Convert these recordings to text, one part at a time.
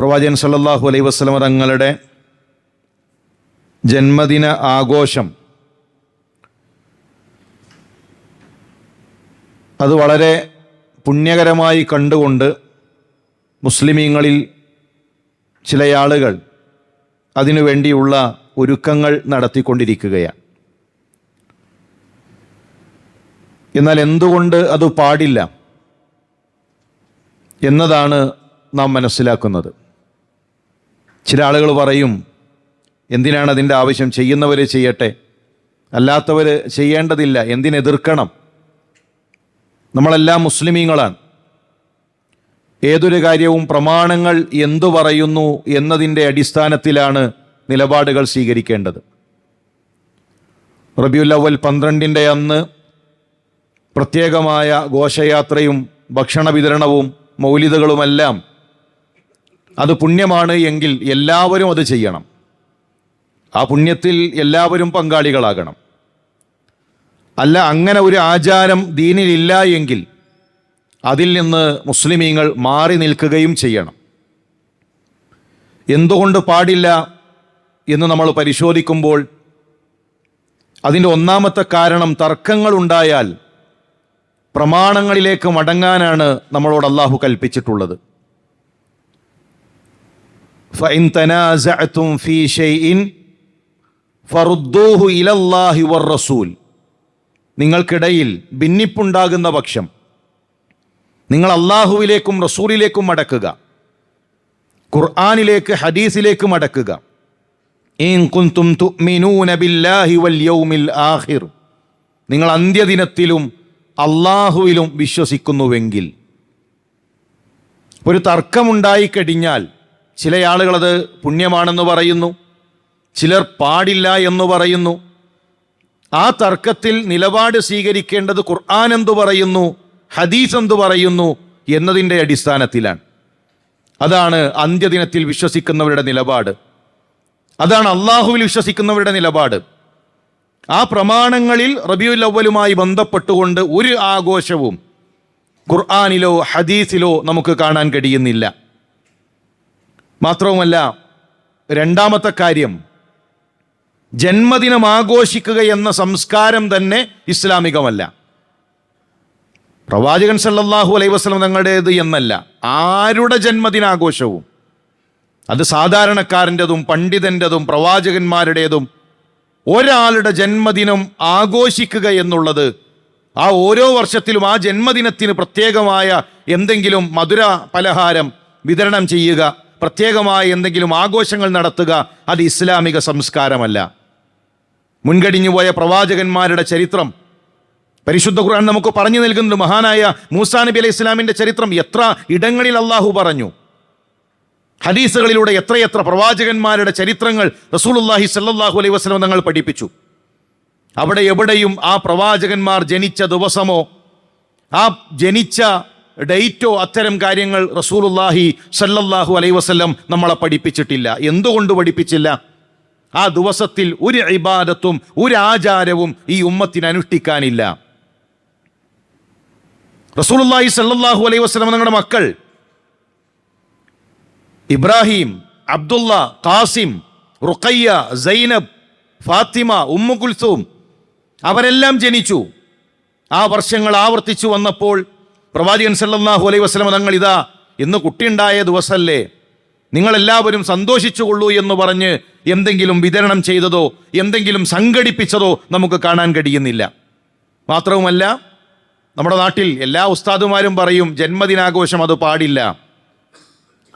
പ്രവാചകൻ സല്ലാഹു അലൈ വസല്ലമ തങ്ങളുടെ ജന്മദിന ആഘോഷം അത് വളരെ പുണ്യകരമായി കണ്ടുകൊണ്ട് മുസ്ലിമീങ്ങളിൽ ചില ആളുകൾ അതിനു വേണ്ടിയുള്ള ഒരുക്കങ്ങൾ നടത്തിക്കൊണ്ടിരിക്കുകയാണ്. എന്നാൽ എന്തുകൊണ്ട് അത് പാടില്ല എന്നതാണ് നാം മനസ്സിലാക്കുന്നത്. ചില ആളുകൾ പറയും എന്തിനാണ് അതിന്റെ ആവശ്യം? ചെയ്യുന്നവർ ചെയ്യട്ടെ. അല്ലാത്തവർ ചെയ്യേണ്ടതില്ല. എന്തിനെതിർക്കണം നമ്മളെല്ലാം മുസ്ലിമീങ്ങളാണ്. ഏതൊരു കാര്യവും പ്രമാണങ്ങൾ എന്തു പറയുന്നു എന്നതിന്റെ അടിസ്ഥാനത്തിലാണ് നിലപാടുകൾ സ്വീകരിക്കേണ്ടത്. റബിയുല്ലവൽ പന്ത്രണ്ടിന്റെ അന്ന് പ്രത്യേകമായ ഘോഷയാത്രയും ഭക്ഷണ വിതരണവും മൗലികകളുമെല്ലാം അത് പുണ്യമാണ് എങ്കിൽ എല്ലാവരും അത് ചെയ്യണം. ആ പുണ്യത്തിൽ എല്ലാവരും പങ്കാളികളാകണം. അല്ല അങ്ങനെ ഒരു ആചാരം ദീനിലില്ല എങ്കിൽ അതിൽ നിന്ന് മുസ്ലിമീങ്ങൾ മാറി നിൽക്കുകയും ചെയ്യണം. എന്തുകൊണ്ട് പാടില്ല എന്ന് നമ്മൾ പരിശോധിക്കുമ്പോൾ അതിന്റെ ഒന്നാമത്തെ കാരണം തർക്കങ്ങൾ ഉണ്ടായാൽ പ്രമാണങ്ങളിലേക്ക് മടങ്ങാനാണ് നമ്മളോട് അള്ളാഹു കൽപ്പിച്ചിട്ടുള്ളത്. فإن تنازعتم في شيء فردوه إلى الله والرسول നിങ്ങൾക്കിടയിൽ ഭിന്നിപ്പുണ്ടാകുന്ന പക്ഷം നിങ്ങൾ അള്ളാഹുവിലേക്കും റസൂലിലേക്കും മടക്കുക ഖുർആാനിലേക്ക് ഹദീസിലേക്ക് മടക്കുക ഇൻ കുന്തും തുഅ്മിനൂന ബില്ലാഹി വൽ യൗമിൽ ആഖിർ നിങ്ങൾ അന്ത്യദിനത്തിലും അള്ളാഹുവിലും വിശ്വസിക്കുന്നുവെങ്കിൽ ഒരു തർക്കമുണ്ടായിക്കഴിഞ്ഞാൽ ചില ആളുകളത് പുണ്യമാണെന്ന് പറയുന്നു. ചിലർ പാടില്ല എന്ന് പറയുന്നു. ആ തർക്കത്തിൽ നിലപാട് സ്വീകരിക്കേണ്ടത് ഖുർആൻ എന്തു പറയുന്നു ഹദീസ് എന്തു പറയുന്നു എന്നതിന്റെ അടിസ്ഥാനത്തിലാണ്. അതാണ് അന്ത്യദിനത്തിൽ വിശ്വസിക്കുന്നവരുടെ നിലപാട്. അതാണ് അള്ളാഹുവിൽ വിശ്വസിക്കുന്നവരുടെ നിലപാട്. ആ പ്രമാണങ്ങളിൽ റബിയുൽ അവലുമായി ബന്ധപ്പെട്ടുകൊണ്ട് ഒരു ആഘോഷവും ഖുർആാനിലോ ഹദീസിലോ നമുക്ക് കാണാൻ കഴിയുന്നില്ല. മാത്രവുമല്ല രണ്ടാമത്തെ കാര്യം ജന്മദിനം ആഘോഷിക്കുക എന്ന സംസ്കാരം തന്നെ ഇസ്ലാമികമല്ല. പ്രവാചകൻ സല്ലാഹു അലൈ വസ്ലം തങ്ങളുടേത് എന്നല്ല ആരുടെ ജന്മദിനാഘോഷവും. അത് സാധാരണക്കാരന്റെതും പണ്ഡിതന്റെതും പ്രവാചകന്മാരുടേതും ഒരാളുടെ ജന്മദിനം ആഘോഷിക്കുക എന്നുള്ളത് ആ ഓരോ വർഷത്തിലും ആ ജന്മദിനത്തിന് പ്രത്യേകമായ എന്തെങ്കിലും മധുര പലഹാരം വിതരണം ചെയ്യുക പ്രത്യേകമായ എന്തെങ്കിലും ആഘോഷങ്ങൾ നടത്തുക അത് ഇസ്ലാമിക സംസ്കാരമല്ല. മുൻകടിഞ്ഞു പോയ പ്രവാചകന്മാരുടെ ചരിത്രം. പരിശുദ്ധ ഖുർആൻ നമുക്ക് പറഞ്ഞു നൽകുന്നുണ്ട്. മഹാനായ മൂസാ നബി അലൈഹി ഇസ്ലാമിന്റെ ചരിത്രം എത്ര ഇടങ്ങളിൽ അള്ളാഹു പറഞ്ഞു. ഹദീസുകളിലൂടെ എത്രയെത്ര പ്രവാചകന്മാരുടെ ചരിത്രങ്ങൾ റസൂലുല്ലാഹി സല്ലാഹു അലൈഹി വസ്ലം തങ്ങൾ പഠിപ്പിച്ചു. അവിടെ എവിടെയും ആ പ്രവാചകന്മാർ ജനിച്ച ദിവസമോ ആ ജനിച്ച ഡേറ്റോ അത്തരം കാര്യങ്ങൾ റസൂലുല്ലാഹി സല്ലല്ലാഹു അലൈ വസല്ലം നമ്മളെ പഠിപ്പിച്ചിട്ടില്ല. എന്തുകൊണ്ട് പഠിപ്പിച്ചില്ല? ആ ദിവസത്തിൽ ഒരു ഇബാദത്തും ഒരു ആചാരവും ഈ ഉമ്മത്തിന് അനുഷ്ഠിക്കാനില്ല. റസൂലുല്ലാഹി സല്ലല്ലാഹു അലൈ വസ്ലം നിങ്ങളുടെ മക്കൾ ഇബ്രാഹിം അബ്ദുള്ള കാസിം റുഖയ്യ സൈനബ് ഫാത്തിമ ഉമ്മു കുൽസൂം അവരെല്ലാം ജനിച്ചു. ആ വർഷങ്ങൾ ആവർത്തിച്ചു വന്നപ്പോൾ പ്രവാചകൻ സല്ലാഹു അലൈ വസ്ലമ തങ്ങൾ ഇതാ ഇന്ന് കുട്ടിയുണ്ടായ ദിവസമല്ലേ നിങ്ങളെല്ലാവരും സന്തോഷിച്ചുകൊള്ളൂ എന്ന് പറഞ്ഞ് എന്തെങ്കിലും വിതരണം ചെയ്തതോ എന്തെങ്കിലും സംഘടിപ്പിച്ചതോ നമുക്ക് കാണാൻ കഴിയുന്നില്ല. മാത്രവുമല്ല നമ്മുടെ നാട്ടിൽ എല്ലാ ഉസ്താദുമാരും പറയും ജന്മദിനാഘോഷം അത് പാടില്ല.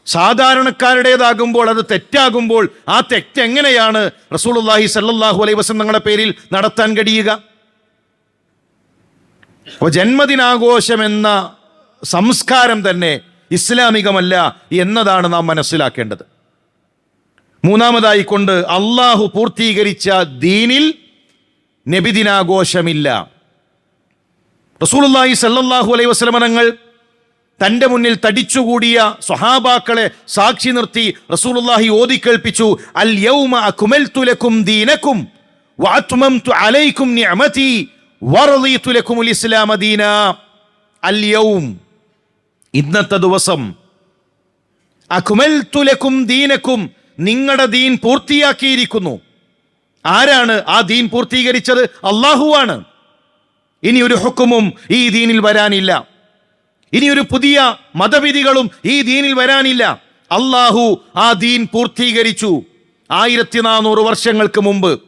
സാധാരണക്കാരുടേതാകുമ്പോൾ അത് തെറ്റാകുമ്പോൾ ആ തെറ്റ് എങ്ങനെയാണ് റസൂലുള്ളാഹി സല്ലല്ലാഹു അലൈഹി വസല്ലം നിങ്ങളുടെ പേരിൽ നടത്താൻ കഴിയുക? അപ്പോൾ ജന്മദിനാഘോഷം എന്ന സംസ്കാരം തന്നെ ഇസ്ലാമികമല്ല എന്നതാണ് നാം മനസ്സിലാക്കേണ്ടത്. മൂന്നാമതായി കൊണ്ട് അള്ളാഹു പൂർത്തീകരിച്ച ദീനിൽ നബിദിനാഘോഷമില്ല. റസൂലുള്ളാഹി സല്ലല്ലാഹു അലൈഹി വസല്ലം തങ്ങൾ തന്റെ മുന്നിൽ തടിച്ചുകൂടിയ സ്വഹാബാക്കളെ സാക്ഷി നിർത്തി റസൂലുള്ളാഹി ഓതിക്കേൾപ്പിച്ചു അൽ യൗമ അക്മൽതു ലക്കും ദീനക്കും വഅത്മംതു അലൈക്കും നിഅമതി യൗം. ഇന്നത്തെ ദിവസം അക്മൽതു തുലക്കും ദീനക്കും നിങ്ങളുടെ ദീൻ പൂർത്തിയാക്കിയിരിക്കുന്നു. ആരാണ് ആ ദീൻ പൂർത്തീകരിച്ചത്? അള്ളാഹുവാണ് ഇനി ഒരു ഹുക്കുമും ഈ ദീനിൽ വരാനില്ല. ഇനി ഒരു പുതിയ മതവിധികളും ഈ ദീനിൽ വരാനില്ല. അള്ളാഹു ആ ദീൻ പൂർത്തീകരിച്ചു. ആയിരത്തി നാനൂറ് വർഷങ്ങൾക്ക് മുമ്പ്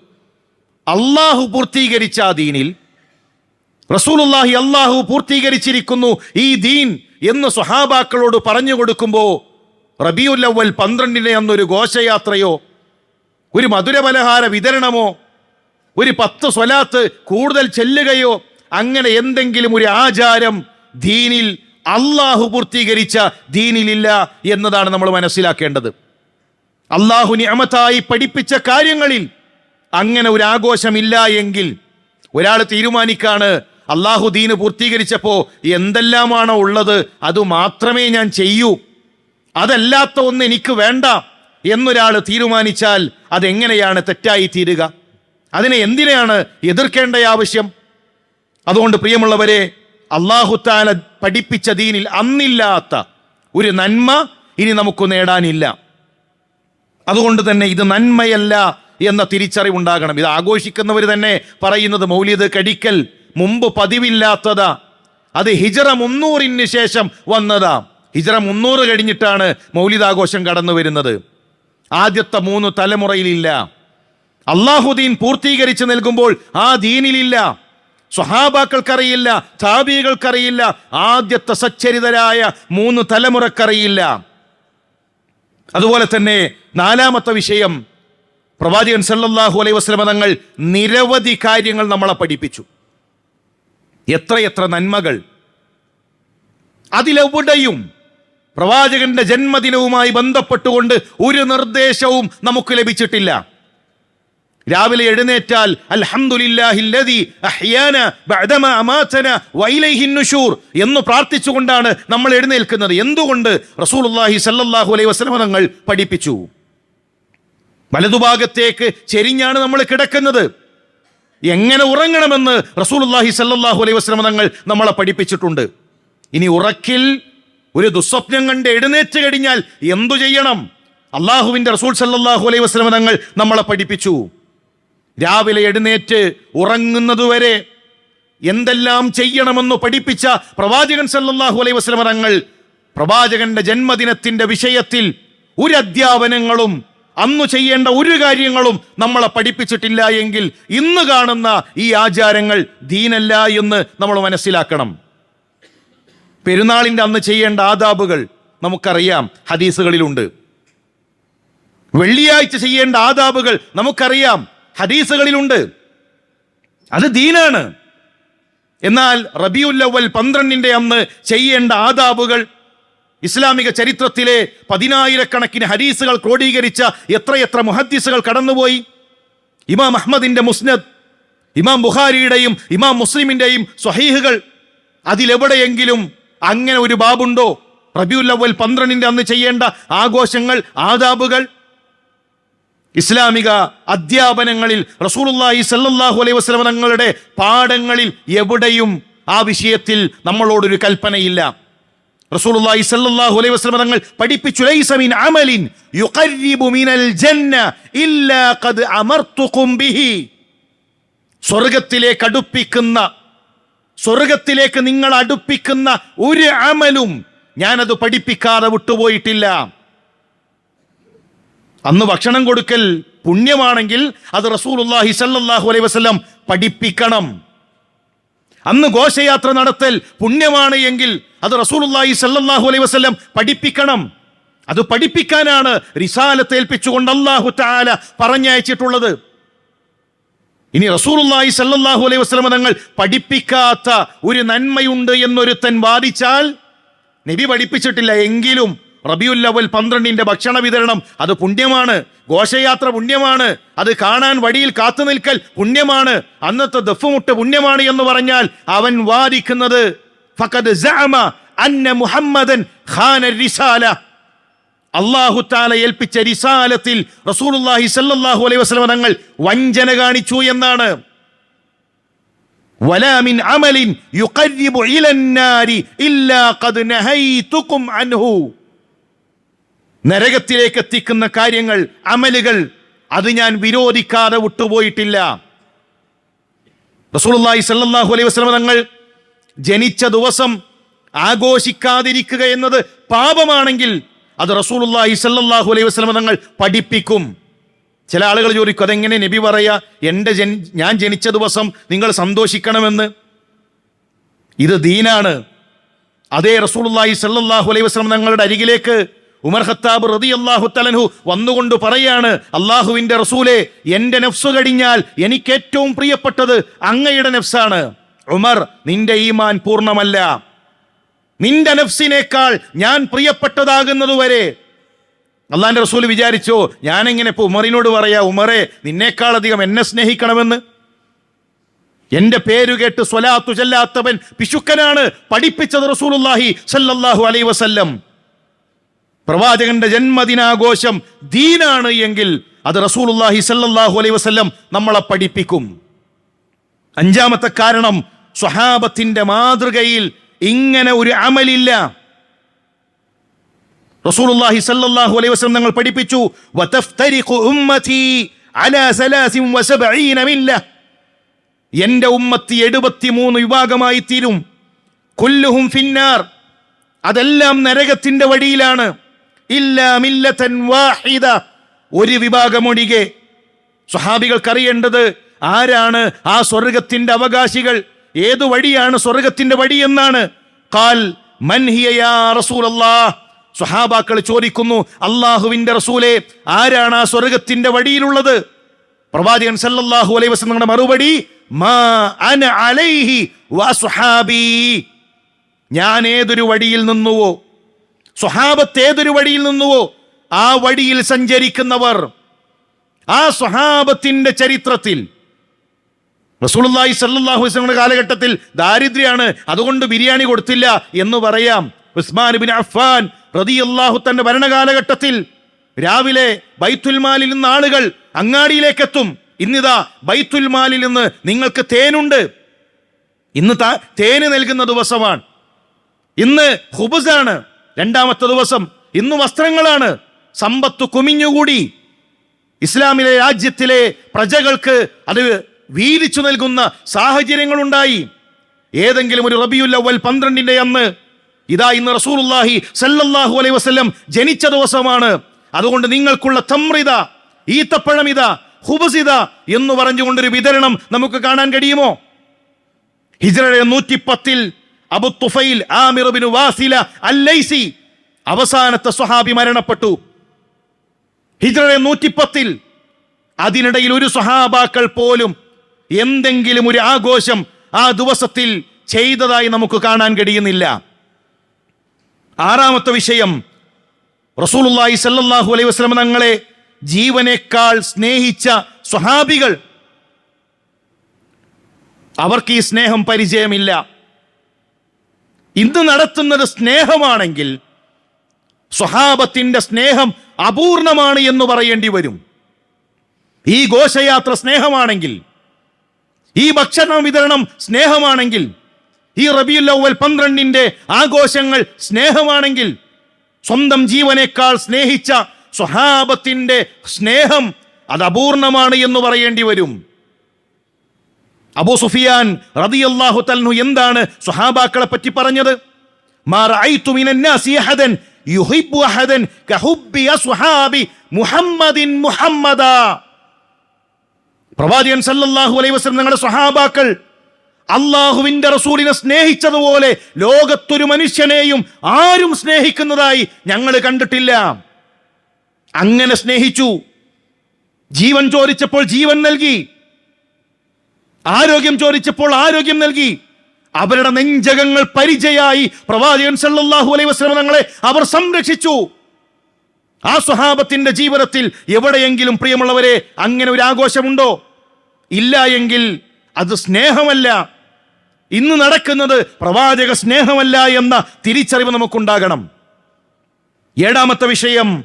അള്ളാഹു പൂർത്തീകരിച്ച ആ ദീനിൽ റസൂലുള്ളാഹി അള്ളാഹു പൂർത്തീകരിച്ചിരിക്കുന്നു ഈ ദീൻ എന്ന് സുഹാബാക്കളോട് പറഞ്ഞു കൊടുക്കുമ്പോൾ റബിയുൽ അവൽ പന്ത്രണ്ടിനെ അന്നൊരു ഘോഷയാത്രയോ ഒരു മധുരപലഹാര വിതരണമോ ഒരു പത്ത് സ്വലാത്ത് കൂടുതൽ ചെല്ലുകയോ അങ്ങനെ എന്തെങ്കിലും ഒരു ആചാരം ദീനിൽ അള്ളാഹു പൂർത്തീകരിച്ച ദീനിലില്ല എന്നതാണ് നമ്മൾ മനസ്സിലാക്കേണ്ടത്. അള്ളാഹു നിയമത്തായി പഠിപ്പിച്ച കാര്യങ്ങളിൽ അങ്ങനെ ഒരു ആഘോഷമില്ല എങ്കിൽ ഒരാൾ തീരുമാനിക്കാണ് അള്ളാഹു ദീന് പൂർത്തീകരിച്ചപ്പോ എന്തെല്ലാമാണോ ഉള്ളത് അത് മാത്രമേ ഞാൻ ചെയ്യൂ. അതല്ലാത്ത ഒന്ന് എനിക്ക് വേണ്ട എന്നൊരാൾ തീരുമാനിച്ചാൽ അതെങ്ങനെയാണ് തെറ്റായി തീരുക? അതിനെ എന്തിനെയാണ് എതിർക്കേണ്ട ആവശ്യം? അതുകൊണ്ട് പ്രിയമുള്ളവരെ അള്ളാഹുത്താല പഠിപ്പിച്ച ദീനിൽ അന്നില്ലാത്ത ഒരു നന്മ ഇനി നമുക്ക് നേടാനില്ല. അതുകൊണ്ട് തന്നെ ഇത് നന്മയല്ല എന്ന തിരിച്ചറിവുണ്ടാകണം. ഇത് ആഘോഷിക്കുന്നവർ തന്നെ പറയുന്നത് മൗലിയത് കടിക്കൽ മുമ്പ് പതിവില്ലാത്തതാ. അത് ഹിജറ മുന്നൂറിന് ശേഷം വന്നതാ. ഹിജറ മുന്നൂറ് കഴിഞ്ഞിട്ടാണ് മൗലിദാഘോഷം കടന്നു വരുന്നത്. ആദ്യത്തെ മൂന്ന് തലമുറയിലില്ല. അള്ളാഹുദ്ദീൻ പൂർത്തീകരിച്ച് നൽകുമ്പോൾ ആ ദീനിലില്ല. സ്വഹാബാക്കൾക്കറിയില്ല താബികൾക്കറിയില്ല ആദ്യത്തെ സച്ചരിതരായ മൂന്ന് തലമുറക്കറിയില്ല. അതുപോലെ തന്നെ നാലാമത്തെ വിഷയം പ്രവാചകൻ സല്ലാഹു അലൈഹി വസല്ലമ തങ്ങൾ നിരവധി കാര്യങ്ങൾ നമ്മളെ പഠിപ്പിച്ചു. എത്രയെത്ര നന്മകൾ. അതിലെവിടെയും പ്രവാചകന്റെ ജന്മദിനവുമായി ബന്ധപ്പെട്ടുകൊണ്ട് ഒരു നിർദ്ദേശവും നമുക്ക് ലഭിച്ചിട്ടില്ല. രാവിലെ എഴുന്നേറ്റാൽ എന്ന് പ്രാർത്ഥിച്ചുകൊണ്ടാണ് നമ്മൾ എഴുന്നേൽക്കുന്നത്. എന്തുകൊണ്ട്? റസൂലുള്ളാഹി സല്ലല്ലാഹു അലൈഹി വസല്ലം തങ്ങൾ പഠിപ്പിച്ചു. വലതുഭാഗത്തേക്ക് ചെരിഞ്ഞാണ് നമ്മൾ കിടക്കുന്നത്. എങ്ങനെ ഉറങ്ങണമെന്ന് റസൂലുള്ളാഹി സല്ലല്ലാഹു അലൈഹി വസല്ലം തങ്ങൾ നമ്മളെ പഠിപ്പിച്ചിട്ടുണ്ട്. ഇനി ഉറക്കിൽ ഒരു ദുസ്വപ്നം കണ്ട് എഴുന്നേറ്റ് കഴിഞ്ഞാൽ എന്തു ചെയ്യണം? അള്ളാഹുവിന്റെ റസൂൽ സല്ലാഹു അലൈഹി വസല്ലം തങ്ങൾ നമ്മളെ പഠിപ്പിച്ചു. രാവിലെ എഴുന്നേറ്റ് ഉറങ്ങുന്നതുവരെ എന്തെല്ലാം ചെയ്യണമെന്ന് പഠിപ്പിച്ച പ്രവാചകൻ സല്ലാഹു അലൈഹി വസല്ലം തങ്ങൾ പ്രവാചകന്റെ ജന്മദിനത്തിന്റെ വിഷയത്തിൽ ഒരു അധ്യാപനങ്ങളും അന്ന് ചെയ്യേണ്ട ഒരു കാര്യങ്ങളും നമ്മളെ പഠിപ്പിച്ചിട്ടില്ല എങ്കിൽ ഇന്ന് കാണുന്ന ഈ ആചാരങ്ങൾ ദീനല്ല എന്ന് നമ്മൾ മനസ്സിലാക്കണം. പെരുന്നാളിന്റെ അന്ന് ചെയ്യേണ്ട ആദാബുകൾ നമുക്കറിയാം ഹദീസുകളിലുണ്ട്. വെള്ളിയാഴ്ച ചെയ്യേണ്ട ആദാബുകൾ നമുക്കറിയാം ഹദീസുകളിലുണ്ട്. അത് ദീനാണ്. എന്നാൽ റബിയുല്ലവൽ പന്ത്രണ്ടിന്റെ അന്ന് ചെയ്യേണ്ട ആദാബുകൾ ഇസ്ലാമിക ചരിത്രത്തിലെ പതിനായിരക്കണക്കിന് ഹരീസുകൾ ക്രോഡീകരിച്ച എത്രയെത്ര മുഹദ്ദീസുകൾ കടന്നുപോയി? ഇമാം അഹമ്മദിന്റെ മുസ്നദ് ഇമാം ബുഖാരിയുടെയും ഇമാം മുസ്ലിമിന്റെയും സ്വഹീഹുകൾ അതിലെവിടെയെങ്കിലും അങ്ങനെ ഒരു ബാബുണ്ടോ? റബിയുല്ലവൽ പന്ത്രണ്ടിന്റെ അന്ന് ചെയ്യേണ്ട ആഘോഷങ്ങൾ ആദാബുകൾ? ഇസ്ലാമിക അധ്യാപനങ്ങളിൽ റസൂലുള്ളാഹി സല്ലല്ലാഹു അലൈഹി വസല്ലം തങ്ങളുടെ പാഠങ്ങളിൽ എവിടെയും ആ വിഷയത്തിൽ നമ്മളോടൊരു കൽപ്പനയില്ല. റസൂലുള്ളാഹി സല്ലല്ലാഹു അലൈഹി വസല്ലം തങ്ങൾ പഠിപ്പിച്ചു ലൈസ മിൻ അമലിൻ യുഖർരിബു മിനൽ ജന്ന ഇല്ലാ ഖദ് അമർതുകും ബിഹി. സ്വർഗത്തിലേക്ക് അടുപ്പിക്കുന്ന സ്വർഗത്തിലേക്ക് നിങ്ങൾ അടുപ്പിക്കുന്ന ഒരു അമലും ഞാനത് പഠിപ്പിക്കാതെ വിട്ടുപോയിട്ടില്ല. അന്ന് ഭക്ഷണം കൊടുക്കൽ പുണ്യമാണെങ്കിൽ അത് റസൂലുള്ളാഹി സല്ലല്ലാഹു അലൈഹി വസല്ലം പഠിപ്പിക്കണം. അന്ന് ഘോഷയാത്ര നടത്തൽ പുണ്യമാണ് എങ്കിൽ അത് റസൂലുള്ളാഹി സല്ലല്ലാഹു അലൈഹി വസല്ലം പഠിപ്പിക്കണം. അത് പഠിപ്പിക്കാനാണ് റിസാലത്ത് ഏൽപ്പിച്ചുകൊണ്ട് അള്ളാഹു താല പറഞ്ഞയച്ചിട്ടുള്ളത്. ഇനി റസൂലുള്ളാഹി സല്ലാഹു അലൈഹി വസല്ലം തങ്ങൾ പഠിപ്പിക്കാത്ത ഒരു നന്മയുണ്ട് എന്നൊരുത്തൻ വാദിച്ചാൽ നബി പഠിപ്പിച്ചിട്ടില്ല എങ്കിലും റബിയുല്ലവൽ പന്ത്രണ്ടിന്റെ ഭക്ഷണ വിതരണം അത് പുണ്യമാണ്. ഘോഷയാത്ര പുണ്യമാണ്. അത് കാണാൻ വഴിയിൽ കാത്തു നിൽക്കൽ പുണ്യമാണ്. അന്നത്തെ ദഫുമുട്ട് പുണ്യമാണ് എന്ന് പറഞ്ഞാൽ അവൻ വാദിക്കുന്നത് ഫക്കത് അന്ന മുഹമ്മദൻ ഖാന റിസാല. അള്ളാഹു താല ഏൽപ്പിച്ച റിസാലത്തിൽ റസൂലുല്ലാഹി സല്ലാഹു അലൈഹി വസ്ലം തങ്ങൾ വഞ്ചന കാണിച്ചു എന്നാണ്. വലാമിൻ അമലിൻ യുഖരിബു ഇലന്നാരി ഇല്ലാ ഖദ് നഹൈതുകും അൻഹു. നരകത്തിലേക്ക് എത്തിക്കുന്ന കാര്യങ്ങൾ അമലുകൾ അത് ഞാൻ വിരോധിക്കാതെ വിട്ടുപോയിട്ടില്ല. റസൂലുള്ളാഹി സല്ലല്ലാഹു അലൈഹി വസല്ലം തങ്ങൾ ജനിച്ച ദിവസം ആഘോഷിക്കാതിരിക്കുക എന്നത് പാപമാണെങ്കിൽ അത് റസൂലുള്ളാഹി സല്ലല്ലാഹു അലൈഹി വസല്ലം തങ്ങൾ പഠിപ്പിക്കും. ചില ആളുകൾ ചോദിക്കും അതെങ്ങനെ നബി പറയാ? എന്റെ ജൻ ഞാൻ ജനിച്ച ദിവസം നിങ്ങൾ സന്തോഷിക്കണമെന്ന്? ഇത് ദീനാണ്. അതേ റസൂലുള്ളാഹി സല്ലല്ലാഹു അലൈഹി വസല്ലം തങ്ങളുടെ അരികിലേക്ക് ഉമർ ഖത്താബ് റതി അള്ളാഹു തലൻഹു വന്നുകൊണ്ട് പറയാണ് അള്ളാഹുവിന്റെ റസൂലെ എന്റെ നെഫ്സ് കഴിഞ്ഞാൽ എനിക്ക് ഏറ്റവും പ്രിയപ്പെട്ടത് അങ്ങയുടെ നെഫ്സാണ്. ഉമർ നിന്റെ ഈമാൻ പൂർണമല്ല. നിന്റെ നെഫ്സിനേക്കാൾ ഞാൻ പ്രിയപ്പെട്ടതാകുന്നതുവരെ. അള്ളാഹിന്റെ റസൂൽ വിചാരിച്ചോ ഞാനെങ്ങനെ ഇപ്പോൾ ഉമറിനോട് പറയാ ഉമറെ നിന്നേക്കാൾ അധികം എന്നെ സ്നേഹിക്കണമെന്ന്? എന്റെ പേര് കേട്ട് സ്വലാത്തു ചെല്ലാത്തവൻ പിശുക്കനാണ് പഠിപ്പിച്ചത് റസൂലുള്ളാഹി സല്ലല്ലാഹു അലൈഹി വസല്ലം. പ്രവാചകന്റെ ജന്മദിനാഘോഷം ദീനാണ് എങ്കിൽ അത് റസൂലുള്ളാഹി സല്ലാഹു അലൈ വസല്ലം നമ്മളെ പഠിപ്പിക്കും. അഞ്ചാമത്തെ കാരണം സ്വഹാബത്തിന്റെ മാതൃകയിൽ ഇങ്ങനെ ഒരു അമലില്ല. റസൂലുള്ളാഹി സല്ലാഹു അലൈഹി വസല്ലം ഞങ്ങൾ പഠിപ്പിച്ചു എന്റെ ഉമ്മത്തി എഴുപത്തിമൂന്ന് വിഭാഗമായി തീരും കുല്ലുഹും ഫിന്നാർ. അതെല്ലാം നരകത്തിന്റെ വഴിയിലാണ്. വാഹിദ. ഒരു വിഭാഗമൊഴികെ. സ്വഹാബികൾക്കറിയേണ്ടത് ആരാണ് ആ സ്വർഗത്തിന്റെ അവകാശികൾ? ഏതു വഴിയാണ് സ്വർഗത്തിന്റെ വഴി എന്നാണ്. കാൽ സ്വഹാബാക്കൾ ചോദിക്കുന്നു അള്ളാഹുവിന്റെ റസൂലെ ആരാണ് ആ സ്വർഗത്തിന്റെ വഴിയിലുള്ളത്? പ്രവാചകൻ സല്ലല്ലാഹു അലൈഹി വസല്ലമയുടെ മറുപടി അന അലൈഹി വസ്ഹാബി ഞാൻ ഏതൊരു വഴിയിൽ നിന്നുവോ സ്വഹാബത്ത് ഏതൊരു വഴിയിൽ നിന്നുവോ? ആ വഴിയിൽ സഞ്ചരിക്കുന്നവർ. ആ സ്വഹാബത്തിന്റെ ചരിത്രത്തിൽ. റസൂലുള്ളാഹി സല്ലാഹു വസല്ലമയുടെ കാലഘട്ടത്തിൽ ദാരിദ്ര്യമാണ് അതുകൊണ്ട് ബിരിയാണി കൊടുത്തില്ല എന്ന് പറയാം. ഉസ്മാൻ ബിൻ അഫ്ഫാൻ റളിയല്ലാഹു തന്റെ ഭരണകാലഘട്ടത്തിൽ രാവിലെ ബൈത്തുൽമാലിൽ നിന്ന് ആളുകൾ അങ്ങാടിയിലേക്കെത്തും. ഇന്നിതാ ബൈത്തുൽമാലിൽ നിന്ന് നിങ്ങൾക്ക് തേനുണ്ട്. ഇന്ന് തേന് നൽകുന്ന ദിവസമാണ്. ഇന്ന് ഹുബുസാണ് രണ്ടാമത്തെ ദിവസം ഇന്ന് വസ്ത്രങ്ങളാണ്. സമ്പത്ത് കുമിഞ്ഞുകൂടി. ഇസ്ലാമിലെ രാജ്യത്തിലെ പ്രജകൾക്ക് അത് വീതിച്ചു നൽകുന്ന സാഹചര്യങ്ങളുണ്ടായി. ഏതെങ്കിലും ഒരു റബിയുൽ അവൽ പന്ത്രണ്ടിന്റെ അന്ന് ഇതാ ഇന്ന് റസൂലുള്ളാഹി സല്ലല്ലാഹു അലൈഹി വസല്ലം ജനിച്ച ദിവസമാണ്. അതുകൊണ്ട് നിങ്ങൾക്കുള്ള തമ്രിത ഈത്തപ്പഴമിത ഹുബസിത എന്ന് പറഞ്ഞുകൊണ്ടൊരു വിതരണം നമുക്ക് കാണാൻ കഴിയുമോ? ഹിജ്റയുടെ നൂറ്റിപ്പത്തിൽ അബു തുഫൈൽ ആമിർ ബിൻ വാസില അല്ലൈസി അവസാനത്തെ സ്വഹാബി മരണപ്പെട്ടു. ഹിജ്റയുടെ നൂറ്റിപ്പത്തിൽ അതിനിടയിൽ ഒരു സ്വഹാബാക്കൾ പോലും എന്തെങ്കിലും ഒരു ആഘോഷം ആ ദിവസത്തിൽ ചെയ്തതായി നമുക്ക് കാണാൻ കഴിയുന്നില്ല. ആറാമത്തെ വിഷയം റസൂലുള്ളാഹി സല്ലല്ലാഹു അലൈഹി വസല്ലം തങ്ങളെ ജീവനേക്കാൾ സ്നേഹിച്ച സ്വഹാബികൾ. അവർക്ക് ഈ സ്നേഹം പരിചയമില്ല. ഇന്ന് നടത്തുന്നത് സ്നേഹമാണെങ്കിൽ സ്വഹാബത്തിന്റെ സ്നേഹം അപൂർണമാണ് എന്ന് പറയേണ്ടി വരും. ഈ ഘോഷയാത്ര സ്നേഹമാണെങ്കിൽ ഈ ഭക്ഷണ വിതരണം സ്നേഹമാണെങ്കിൽ ഈ റബിയുൽ അവൽ പന്ത്രണ്ടിന്റെ ആഘോഷങ്ങൾ സ്നേഹമാണെങ്കിൽ സ്വന്തം ജീവനേക്കാൾ സ്നേഹിച്ച സ്വഹാബത്തിന്റെ സ്നേഹം അത് അപൂർണമാണ് എന്ന് പറയേണ്ടി വരും. അബൂ സുഫിയാൻ റളിയല്ലാഹു തൽനു എന്താണ് സുഹാബാക്കളെ പറ്റി പറഞ്ഞത്? പ്രവാചകൻ സല്ലല്ലാഹു അലൈഹി വസല്ലം ഞങ്ങളുടെ സ്വഹാബാക്കൾ അള്ളാഹുവിന്റെ റസൂലിനെ സ്നേഹിച്ചതുപോലെ ലോകത്തൊരു മനുഷ്യനെയും ആരും സ്നേഹിക്കുന്നതായി ഞങ്ങൾ കണ്ടിട്ടില്ല. അങ്ങനെ സ്നേഹിച്ചു. ജീവൻ ചോദിച്ചപ്പോൾ ജീവൻ നൽകി. ആരോഗ്യം ചോദിച്ചപ്പോൾ ആരോഗ്യം നൽകി. അവരുടെ നെഞ്ചകങ്ങൾ പരിചയായി. പ്രവാചകൻ സല്ലല്ലാഹു അലൈഹി വസല്ലം തങ്ങളെ അവർ സംരക്ഷിച്ചു. ആ സ്വഹാബത്തിന്റെ ജീവിതത്തിൽ എവിടെയെങ്കിലും പ്രിയമുള്ളവരെ അങ്ങനെ ഒരു ആഘോഷമുണ്ടോ? ഇല്ല എങ്കിൽ അത് സ്നേഹമല്ല. ഇന്ന് നടക്കുന്നത് പ്രവാചക സ്നേഹമല്ല എന്ന തിരിച്ചറിവ് നമുക്കുണ്ടാകണം. ഏഴാമത്തെ വിഷയം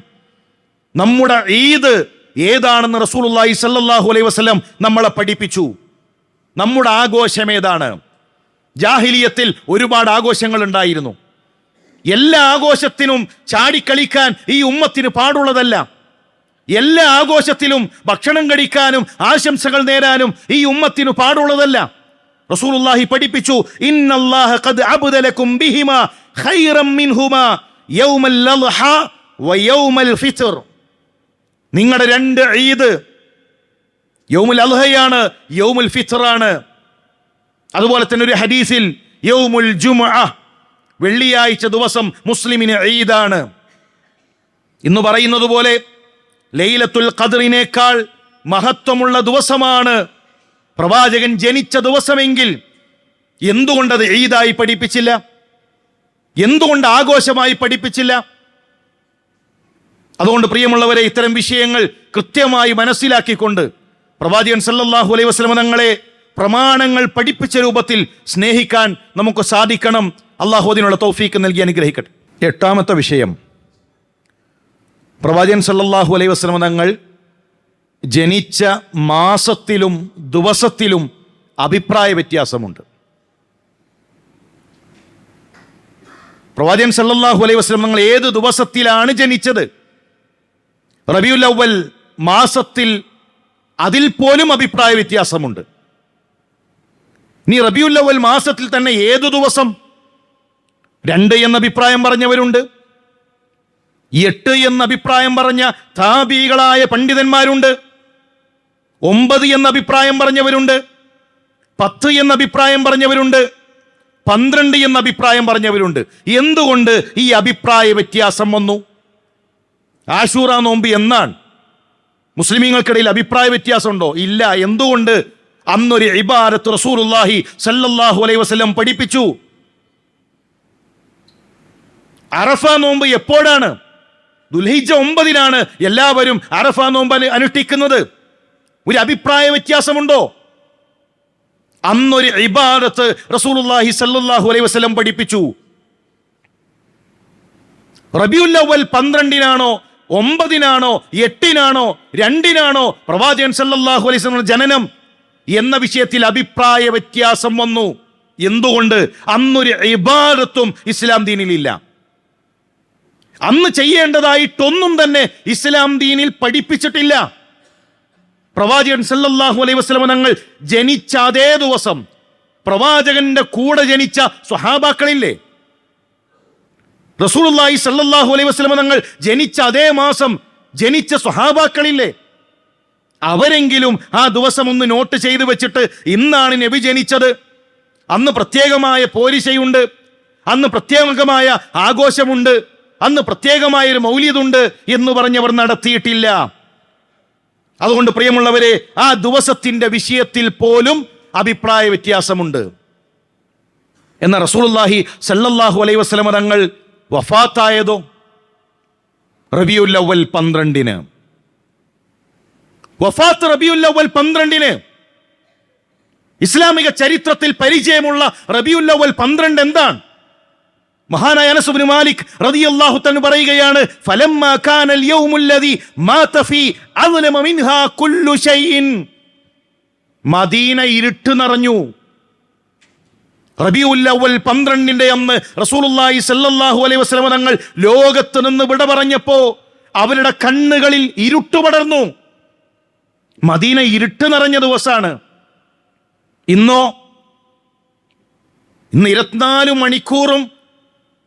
നമ്മുടെ ഈദ് ഏതാണെന്ന് റസൂലുള്ളാഹി സല്ലല്ലാഹു അലൈഹി വസല്ലം നമ്മളെ പഠിപ്പിച്ചു. നമ്മുടെ ആഘോഷം ഏതാണ്? ജാഹിലിയത്തിൽ ഒരുപാട് ആഘോഷങ്ങൾ ഉണ്ടായിരുന്നു എല്ലാ ആഘോഷത്തിനും ചാടിക്കളിക്കാൻ ഈ ഉമ്മത്തിന് പാടുള്ളതല്ല. എല്ലാ ആഘോഷത്തിലും ഭക്ഷണം കഴിക്കാനും ആശംസകൾ നേരാനും ഈ ഉമ്മത്തിന് പാടുള്ളതല്ല. റസൂലുള്ളാഹി പഠിപ്പിച്ചു ഇന്നല്ലാഹ ഖദ് അബ്ദലകും ബിഹിമാ ഖൈറം മിൻഹുമാ യൗമൽ അദ്ഹ വ യൗമൽ ഫിത്ർ. നിങ്ങളുടെ രണ്ട് ഈദ് യൗമുൽ അൽഹയാണ് യൗമുൽ ഫിത്റാണ്. അതുപോലെ തന്നെ ഒരു ഹദീസിൽ യൗമുൽ ജുമുഅ വെള്ളിയാഴ്ച ദിവസം മുസ്ലിമിന് ഈദാണ്. ഇന്ന് പറയുന്നത് പോലെ ലൈലത്തുൽ ഖദറിനേക്കാൾ മഹത്വമുള്ള ദിവസമാണ്. പ്രവാചകൻ ജനിച്ച ദിവസമെങ്കിൽ എന്തുകൊണ്ടത് ഈദായി പഠിപ്പിച്ചില്ല? എന്തുകൊണ്ട് ആഘോഷമായി പഠിപ്പിച്ചില്ല? അതുകൊണ്ട് പ്രിയമുള്ളവരെ ഇത്തരം വിഷയങ്ങൾ കൃത്യമായി മനസ്സിലാക്കിക്കൊണ്ട് പ്രവാചകൻ സല്ലാഹു അലൈഹി വസ്ലമ തങ്ങളെ പ്രമാണങ്ങൾ പഠിപ്പിച്ച രൂപത്തിൽ സ്നേഹിക്കാൻ നമുക്ക് സാധിക്കണം. അള്ളാഹു അതിനുള്ള തൗഫീക്ക് നൽകി അനുഗ്രഹിക്കട്ടെ. എട്ടാമത്തെ വിഷയം. പ്രവാചകൻ സല്ലാഹു അലൈഹി വസ്ലമ തങ്ങൾ ജനിച്ച മാസത്തിലും ദിവസത്തിലും അഭിപ്രായ വ്യത്യാസമുണ്ട്. പ്രവാചകൻ സല്ലാഹു അലൈഹി തങ്ങൾ ഏത് ദിവസത്തിലാണ് ജനിച്ചത്? റബിയുൽ അവൽ മാസത്തിൽ അതിൽ പോലും അഭിപ്രായ വ്യത്യാസമുണ്ട്. നീ റബിയുൽ അവൽ മാസത്തിൽ തന്നെ ഏതു ദിവസം? രണ്ട് എന്ന അഭിപ്രായം പറഞ്ഞവരുണ്ട്. എട്ട് എന്ന അഭിപ്രായം പറഞ്ഞ താപീകളായ പണ്ഡിതന്മാരുണ്ട്. ഒമ്പത് എന്ന അഭിപ്രായം പറഞ്ഞവരുണ്ട്. പത്ത് എന്ന അഭിപ്രായം പറഞ്ഞവരുണ്ട്. പന്ത്രണ്ട് എന്ന അഭിപ്രായം പറഞ്ഞവരുണ്ട്. എന്തുകൊണ്ട് ഈ അഭിപ്രായ വ്യത്യാസം വന്നു? ആശൂറ നോമ്പ് എന്നാണ്. മുസ്ലിമീങ്ങൾക്കിടയിൽ അഭിപ്രായ വ്യത്യാസമുണ്ടോ? ഇല്ല. എന്തുകൊണ്ട് അന്നൊരു ഇബാരത്ത് റസൂലുള്ളാഹി സല്ലല്ലാഹു അലൈഹി വസ്ലം പഠിപ്പിച്ചു? അറഫ നോമ്പ് എപ്പോഴാണ്? ദുൽഹിജ ഒമ്പതിനാണ് എല്ലാവരും അറഫ നോമ്പ് അനു- അനുഷ്ഠിക്കുന്നത്. ഒരു അഭിപ്രായ വ്യത്യാസമുണ്ടോ? അന്നൊരു ഇബാദത്ത് റസൂലുള്ളാഹി സല്ലല്ലാഹു അലൈഹി വസ്ലം പഠിപ്പിച്ചു. റബിയുല്ലവൽ പന്ത്രണ്ടിനാണോ ഒമ്പതിനാണോ എട്ടിനാണോ രണ്ടിനാണോ? പ്രവാചകൻ സല്ലാഹു അലൈസ് ജനനം എന്ന വിഷയത്തിൽ അഭിപ്രായ വ്യത്യാസം വന്നു. എന്തുകൊണ്ട്? അന്നൊരു ഇബാദത്തും ഇസ്ലാം ദീനിലില്ല. അന്ന് ചെയ്യേണ്ടതായിട്ടൊന്നും തന്നെ ഇസ്ലാം ദീനിൽ പഠിപ്പിച്ചിട്ടില്ല. പ്രവാചകൻ സല്ലാഹു അലൈഹി വസല്ലം തങ്ങൾ ജനിച്ച അതേ ദിവസം പ്രവാചകന്റെ കൂടെ ജനിച്ച സ്വഹാബാക്കളില്ലേ? റസൂലുള്ളാഹി സല്ലല്ലാഹു അലൈഹി വസല്ലം തങ്ങൾ ജനിച്ച അതേ മാസം ജനിച്ച സ്വഹാബാക്കളില്ലേ? അവരെങ്കിലും ആ ദിവസം ഒന്ന് നോട്ട് ചെയ്തു വെച്ചിട്ട് ഇന്നാണ് നബി ജനിച്ചത്. അന്ന് പ്രത്യേകമായ പോരിശയുണ്ട്. അന്ന് പ്രത്യേകമായ ആഘോഷമുണ്ട്. അന്ന് പ്രത്യേകമായ ഒരു മൗല്യതുണ്ട് എന്ന് പറഞ്ഞവർ നടത്തിയിട്ടില്ല. അതുകൊണ്ട് പ്രിയമുള്ളവരെ ആ ദിവസത്തിന്റെ വിഷയത്തിൽ പോലും അഭിപ്രായ വ്യത്യാസമുണ്ട്. എന്ന റസൂലുള്ളാഹി സല്ലല്ലാഹു അലൈഹി വസല്ലമ തങ്ങൾ വഫാത്തായതോ റബിയുല്ലവൽ പന്ത്രണ്ടിന്. വഫാത്ത് റബിയുല്ലവൽ പന്ത്രണ്ടിന്. ഇസ്ലാമിക ചരിത്രത്തിൽ പരിചയമുള്ള റബിയുല്ലവൽ പന്ത്രണ്ട് എന്താണ്? മഹാനായ അനസുബിന് മാലിക് മാലിക് റളിയല്ലാഹു തന്നെ പറയുകയാണ് ഫലമ്മ മദീന ഇരുട്ട് നിറഞ്ഞു. റബിയുൽ പന്ത്രണ്ടിന്റെ അന്ന് റസൂലുള്ളാഹി സല്ലല്ലാഹു അലൈഹി വസല്ലം തങ്ങൾ ലോകത്ത് നിന്ന് വിട പറഞ്ഞപ്പോ അവരുടെ കണ്ണുകളിൽ ഇരുട്ട് പടർന്നു. മദീന ഇരുട്ട് നിറഞ്ഞ ദിവസമാണ് ഇന്നോ ഇന്ന് ഇരുപത്തിനാല് മണിക്കൂറും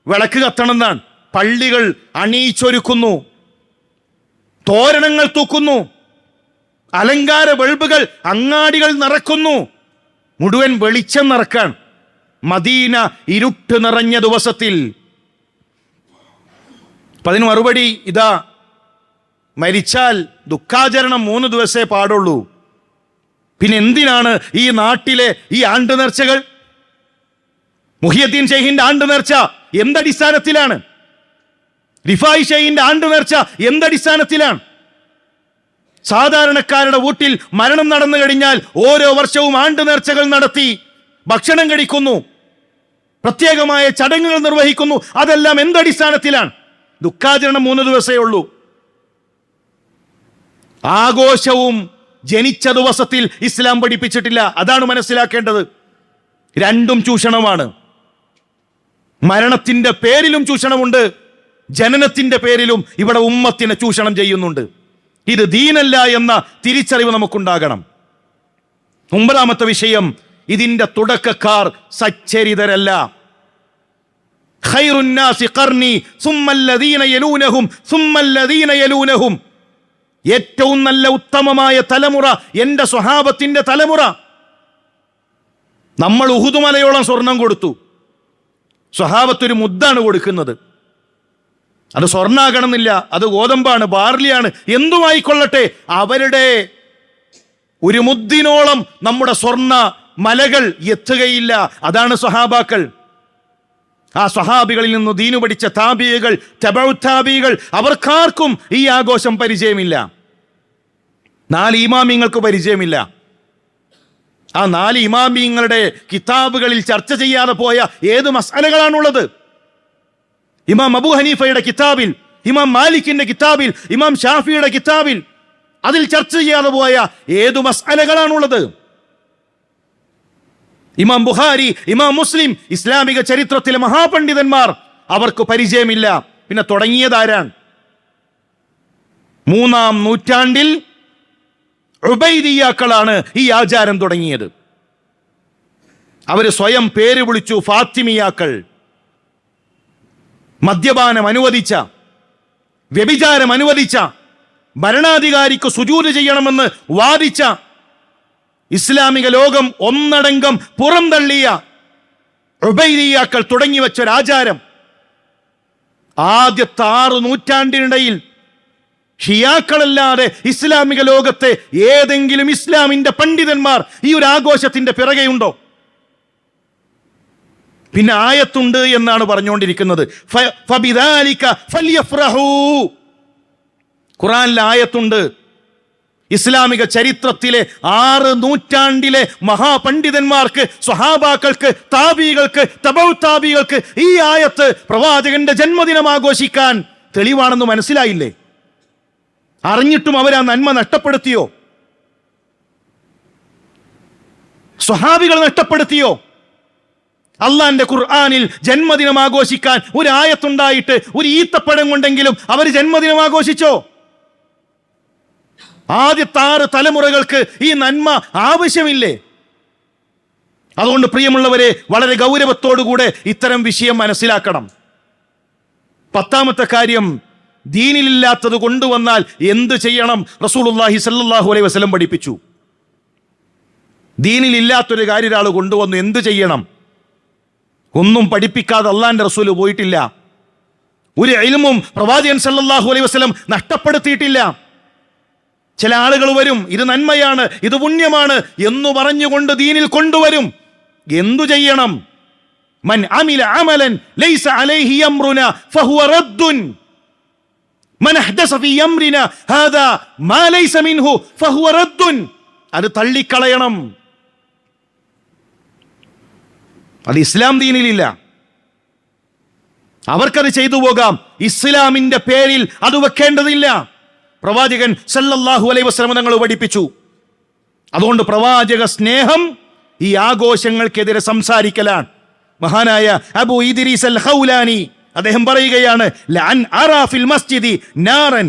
വിളക്ക് കത്തണമെന്നാണ്. പള്ളികൾ അണിയിച്ചൊരുക്കുന്നു. തോരണങ്ങൾ തൂക്കുന്നു. അലങ്കാര ബൾബുകൾ അങ്ങാടികൾ നിറക്കുന്നു. മുഴുവൻ വെളിച്ചം നിറക്കാൻ മദീന ഇരുട്ട് നിറഞ്ഞ ദിവസത്തിൽ. അപ്പൊ അതിന് മറുപടി ഇതാ മരിച്ചാൽ ദുഃഖാചരണം മൂന്ന് ദിവസേ പാടുള്ളൂ. പിന്നെ എന്തിനാണ് ഈ നാട്ടിലെ ഈ ആണ്ട് നേർച്ചകൾ മുഹിയദ്ദീൻ ഷെയ്ഖിന്റെ ആണ്ട് നേർച്ച എന്തടിസ്ഥാനത്തിലാണ്? റിഫായി ഷെയ്ഖിന്റെ ആണ്ട് നേർച്ച എന്തടിസ്ഥാനത്തിലാണ്? സാധാരണക്കാരുടെ വീട്ടിൽ മരണം നടന്നു കഴിഞ്ഞാൽ ഓരോ വർഷവും ആണ്ട് നേർച്ചകൾ നടത്തി ഭക്ഷണം കഴിക്കുന്നു. പ്രത്യേകമായ ചടങ്ങുകൾ നിർവഹിക്കുന്നു. അതെല്ലാം എന്തടിസ്ഥാനത്തിലാണ്? ദുഃഖാചരണം മൂന്ന് ദിവസമേ ഉള്ളൂ. ആഘോഷവും ജനിച്ച ദിവസത്തിൽ ഇസ്ലാം പഠിപ്പിച്ചിട്ടില്ല. അതാണ് മനസ്സിലാക്കേണ്ടത്. രണ്ടും ചൂഷണമാണ്. മരണത്തിന്റെ പേരിലും ചൂഷണമുണ്ട്. ജനനത്തിന്റെ പേരിലും ഇവിടെ ഉമ്മത്തിനെ ചൂഷണം ചെയ്യുന്നുണ്ട്. ഇത് ദീനല്ല എന്ന തിരിച്ചറിവ് നമുക്കുണ്ടാകണം. ഒമ്പതാമത്തെ വിഷയം ഇതിന്റെ തുടക്കക്കാർ സച്ചരിതരല്ല. ഏറ്റവും നല്ല ഉത്തമമായ തലമുറ എന്റെ സ്വഹാബത്തിന്റെ തലമുറ. നമ്മൾ ഉഹുദുമലയോളം സ്വർണം കൊടുത്തു. സ്വഹാബത്തൊരു മുദ്ദാണ് കൊടുക്കുന്നത്. അത് സ്വർണാകണമെന്നില്ല അത് ഗോതമ്പാണ് ബാർലിയാണ് എന്തുമായിക്കൊള്ളട്ടെ അവരുടെ ഒരു മുദ്ദിനോളം നമ്മുടെ സ്വർണ മലകൾ എത്തുകയില്ല. അതാണ് സ്വഹാബാക്കൾ. ആ സ്വഹാബികളിൽ നിന്ന് ദീനു പഠിച്ച താബിയകൾ തബൗത്താബികൾ അവർക്കാർക്കും ഈ ആഘോഷം പരിചയമില്ല. നാല് ഇമാമിങ്ങൾക്ക് പരിചയമില്ല. ആ നാല് ഇമാമിങ്ങളുടെ കിതാബുകളിൽ ചർച്ച ചെയ്യാതെ പോയ ഏത് മസാലകളാണുള്ളത് ഇമാം അബു ഹനീഫയുടെ കിതാബിൽ ഇമാം മാലിക്കിന്റെ കിതാബിൽ ഇമാം ഷാഫിയുടെ കിതാബിൽ അതിൽ ചർച്ച ചെയ്യാതെ പോയ ഏതു മസാലകളാണുള്ളത് ഇമാം ബുഹാരി ഇമാം മുസ്ലിം ഇസ്ലാമിക ചരിത്രത്തിലെ മഹാപണ്ഡിതന്മാർ അവർക്ക് പരിചയമില്ല. പിന്നെ തുടങ്ങിയതാരാണ് മൂന്നാം നൂറ്റാണ്ടിൽ ഉബൈദിയാക്കളാണ് ഈ ആചാരം തുടങ്ങിയത്. അവർ സ്വയം പേര് വിളിച്ചു ഫാത്തിമിയാക്കൾ. മദ്യപാനം അനുവദിച്ച വ്യഭിചാരം അനുവദിച്ച ഭരണാധികാരിക്ക് സുജൂത് ചെയ്യണമെന്ന് വാദിച്ച ഇസ്ലാമിക ലോകം ഒന്നടങ്കം പുറംതള്ളിയ ഉബൈദിയാക്കൾ തുടങ്ങി വെച്ച ഒരാചാരം ആദ്യത്തെ ആറ് നൂറ്റാണ്ടിനിടയിൽ ഷിയാക്കളല്ലാതെ ഇസ്ലാമിക ലോകത്തെ ഏതെങ്കിലും ഇസ്ലാമിന്റെ പണ്ഡിതന്മാർ ഈ ഒരു ആഘോഷത്തിന്റെ പിറകെയുണ്ടോ? പിന്നെ ആയത്തുണ്ട് എന്നാണ് പറഞ്ഞുകൊണ്ടിരിക്കുന്നത്. ഖുറാനിലെ ആയത്തുണ്ട്. ഇസ്ലാമിക ചരിത്രത്തിലെ ആറ് നൂറ്റാണ്ടിലെ മഹാപണ്ഡിതന്മാർക്ക് സ്വഹാബാക്കൾക്ക് താബികൾക്ക് തബൗ താബികൾക്ക് ഈ ആയത്ത് പ്രവാചകന്റെ ജന്മദിനം ആഘോഷിക്കാൻ തെളിവാണെന്ന് മനസ്സിലായില്ലേ? അറിഞ്ഞിട്ടും അവർ ആ നന്മ നഷ്ടപ്പെടുത്തിയോ? സ്വഹാബികൾ നഷ്ടപ്പെടുത്തിയോ? അള്ളാന്റെ ഖുർആാനിൽ ജന്മദിനം ആഘോഷിക്കാൻ ഒരു ആയത്തുണ്ടായിട്ട് ഒരു ഈത്തപ്പഴം കൊണ്ടെങ്കിലും അവർ ജന്മദിനം ആഘോഷിച്ചോ? ആദ്യത്തെ ആറ് തലമുറകൾക്ക് ഈ നന്മ ആവശ്യമില്ലേ? അതുകൊണ്ട് പ്രിയമുള്ളവരെ വളരെ ഗൗരവത്തോടുകൂടെ ഇത്തരം വിഷയം മനസ്സിലാക്കണം. പത്താമത്തെ കാര്യം ദീനിലില്ലാത്തത് കൊണ്ടുവന്നാൽ എന്ത് ചെയ്യണം? റസൂലുള്ളാഹി സല്ലാഹു അലൈ വസ്ലം പഠിപ്പിച്ചു. ദീനിലില്ലാത്തൊരു കാര്യം ഒരാൾ കൊണ്ടുവന്നു എന്ത് ചെയ്യണം? ഒന്നും പഠിപ്പിക്കാതെ അള്ളാന്റെ റസൂൽ പോയിട്ടില്ല. ഒരു ഇൽമും പ്രവാചകൻ സല്ലാഹു അലൈഹി വസല്ലം നഷ്ടപ്പെടുത്തിയിട്ടില്ല. ചില ആളുകൾ വരും ഇത് നന്മയാണ് ഇത് പുണ്യമാണ് എന്ന് പറഞ്ഞുകൊണ്ട് ദീനിൽ കൊണ്ടുവരും. എന്തു ചെയ്യണം? മൻ അമില അമലൻ ലൈസ അലൈഹി ഫഹുവ റദ്ദുൻ. മൻ ഹാദാ മാ ലൈസ മിൻഹു ഫഹുവ റദ്ദുൻ. അത് തള്ളിക്കളയണം. അത് ഇസ്ലാം ദീനിലില്ല. അവർക്കത് ചെയ്തു പോകാം. ഇസ്ലാമിന്റെ പേരിൽ അത് വെക്കേണ്ടതില്ല. പ്രവാചകൻ സല്ലല്ലാഹു അലൈഹി വസല്ലം തങ്ങൾ പഠിപ്പിച്ചു. അതുകൊണ്ട് പ്രവാചക സ്നേഹം ഈ ആഘോഷങ്ങൾക്കെതിരെ സംസാരിക്കലാണ്. മഹാനായ അബു ഇദ്രീസ് അൽ ഹൗലാനി അദ്ദേഹം പറയുകയാണ് ലഅൻ മസ്ജിദി നാറൻ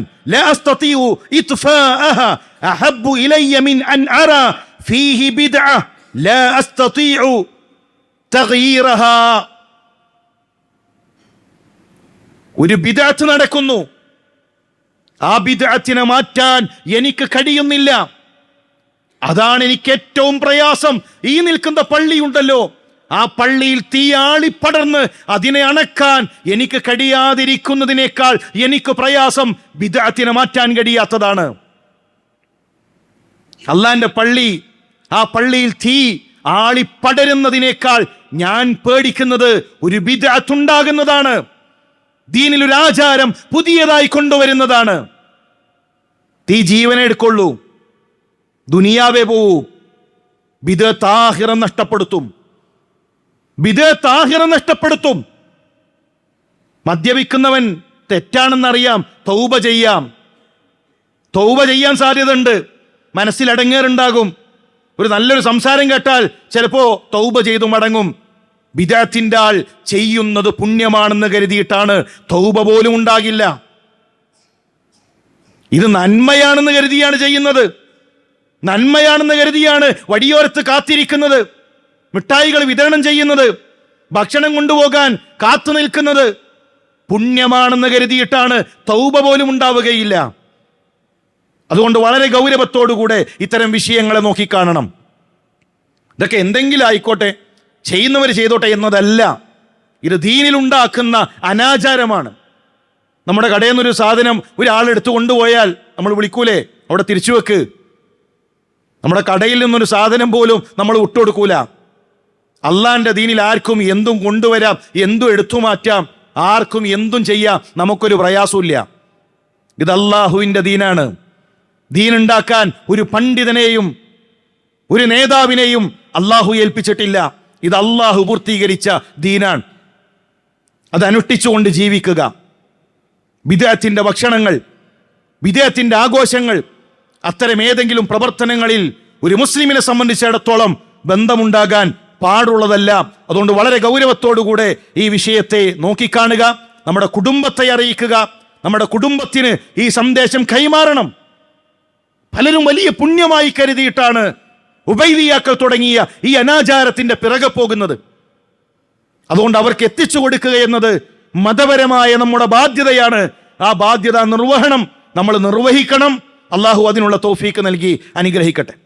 അഹബ്ബു മിൻ അറാ ഫീഹി ബിദ്അ ലാ ഒരു ബിദ്അത്ത് നടക്കുന്നു. ആ ബിദഅത്തിനെ മാറ്റാൻ എനിക്ക് കഴിയുന്നില്ല. അതാണ് എനിക്ക് ഏറ്റവും പ്രയാസം. ഈ നിൽക്കുന്ന പള്ളിയുണ്ടല്ലോ. ആ പള്ളിയിൽ തീയാളിപ്പടർന്ന് അതിനെ അണക്കാൻ എനിക്ക് കഴിയാതിരിക്കുന്നതിനേക്കാൾ എനിക്ക് പ്രയാസം ബിദഅത്തിനെ മാറ്റാൻ കഴിയാത്തതാണ്. അള്ളാന്റെ പള്ളി ആ പള്ളിയിൽ തീ ആളിപ്പടരുന്നതിനേക്കാൾ ഞാൻ പേടിക്കുന്നത് ഒരു ബിദഅത്തുണ്ടാകുന്നതാണ് ദീനിൽ ഒരു ആചാരം പുതിയതായി കൊണ്ടുവരുന്നതാണ്. തീ ജീവനെ എടുക്കൊള്ളൂ. ദുനിയാവേ പോവൂ. ബിദത്താഹിറം നഷ്ടപ്പെടുത്തും. ബിദത്താഹിറം നഷ്ടപ്പെടുത്തും. മദ്യപിക്കുന്നവൻ തെറ്റാണെന്നറിയാം. തൗബ ചെയ്യാം. തൗബ ചെയ്യാൻ സാധ്യതയുണ്ട്. മനസ്സിലടങ്ങേറുണ്ടാകും ഒരു നല്ലൊരു സംസാരം കേട്ടാൽ ചിലപ്പോ തൗബ ചെയ്തു മടങ്ങും. ബിദാത്തിന്റെ ആൾ ചെയ്യുന്നത് പുണ്യമാണെന്ന് കരുതിയിട്ടാണ് തൗബ പോലും ഉണ്ടാകില്ല. ഇത് നന്മയാണെന്ന് കരുതിയാണ് ചെയ്യുന്നത്. നന്മയാണെന്ന് കരുതിയാണ് വടിയോരത്ത് കാത്തിരിക്കുന്നത്. മിഠായികൾ വിതരണം ചെയ്യുന്നത്. ഭക്ഷണം കൊണ്ടുപോകാൻ കാത്തു നിൽക്കുന്നത്. പുണ്യമാണെന്ന് കരുതിയിട്ടാണ് തൗബ പോലും ഉണ്ടാവുകയില്ല. അതുകൊണ്ട് വളരെ ഗൗരവത്തോടുകൂടെ ഇത്തരം വിഷയങ്ങളെ നോക്കിക്കാണണം ഇതൊക്കെ എന്തെങ്കിലും ആയിക്കോട്ടെ. ചെയ്യുന്നവർ ചെയ്തോട്ടെ എന്നതല്ല. ഇത് ദീനിലുണ്ടാക്കുന്ന അനാചാരമാണ്. നമ്മുടെ കടയിൽ നിന്നൊരു സാധനം ഒരാളെടുത്ത് കൊണ്ടുപോയാൽ നമ്മൾ വിളിക്കൂലേ? അവിടെ തിരിച്ചു വെക്ക്. നമ്മുടെ കടയിൽ നിന്നൊരു സാധനം പോലും നമ്മൾ വിട്ടുകൊടുക്കൂല. അള്ളാന്റെ ദീനിൽ ആർക്കും എന്തും കൊണ്ടുവരാം എന്തും എടുത്തു മാറ്റാം ആർക്കും എന്തും ചെയ്യാം നമുക്കൊരു പ്രയാസമില്ല ഇത് അള്ളാഹുവിന്റെ ദീനാണ്. ദീനുണ്ടാക്കാൻ ഒരു പണ്ഡിതനെയും ഒരു നേതാവിനെയും അള്ളാഹു ഏൽപ്പിച്ചിട്ടില്ല. ഇത് അള്ളാഹു പൂർത്തീകരിച്ച ദീനാണ്. അത് അനുഷ്ഠിച്ചുകൊണ്ട് ജീവിക്കുക. വിദേഹത്തിന്റെ ഭക്ഷണങ്ങൾ വിദേഹത്തിന്റെ ആഘോഷങ്ങൾ അത്തരം ഏതെങ്കിലും പ്രവർത്തനങ്ങളിൽ ഒരു മുസ്ലിമിനെ സംബന്ധിച്ചിടത്തോളം ബന്ധമുണ്ടാകാൻ പാടുള്ളതല്ല. അതുകൊണ്ട് വളരെ ഗൗരവത്തോടുകൂടെ ഈ വിഷയത്തെ നോക്കിക്കാണുക നമ്മുടെ കുടുംബത്തെ അറിയിക്കുക നമ്മുടെ കുടുംബത്തിന് ഈ സന്ദേശം കൈമാറണം. പലരും വലിയ പുണ്യമായി കരുതിയിട്ടാണ് ഉബൈദിയാക്കൾ തുടങ്ങിയ ഈ അനാചാരത്തിന്റെ പിറകെ പോകുന്നത്. അതുകൊണ്ട് അവർക്ക് എത്തിച്ചു കൊടുക്കുക എന്നത് മതപരമായ നമ്മുടെ ബാധ്യതയാണ്. ആ ബാധ്യത നിർവഹണം നമ്മൾ നിർവഹിക്കണം. അള്ളാഹു അതിനുള്ള തോഫീക്ക് നൽകി അനുഗ്രഹിക്കട്ടെ.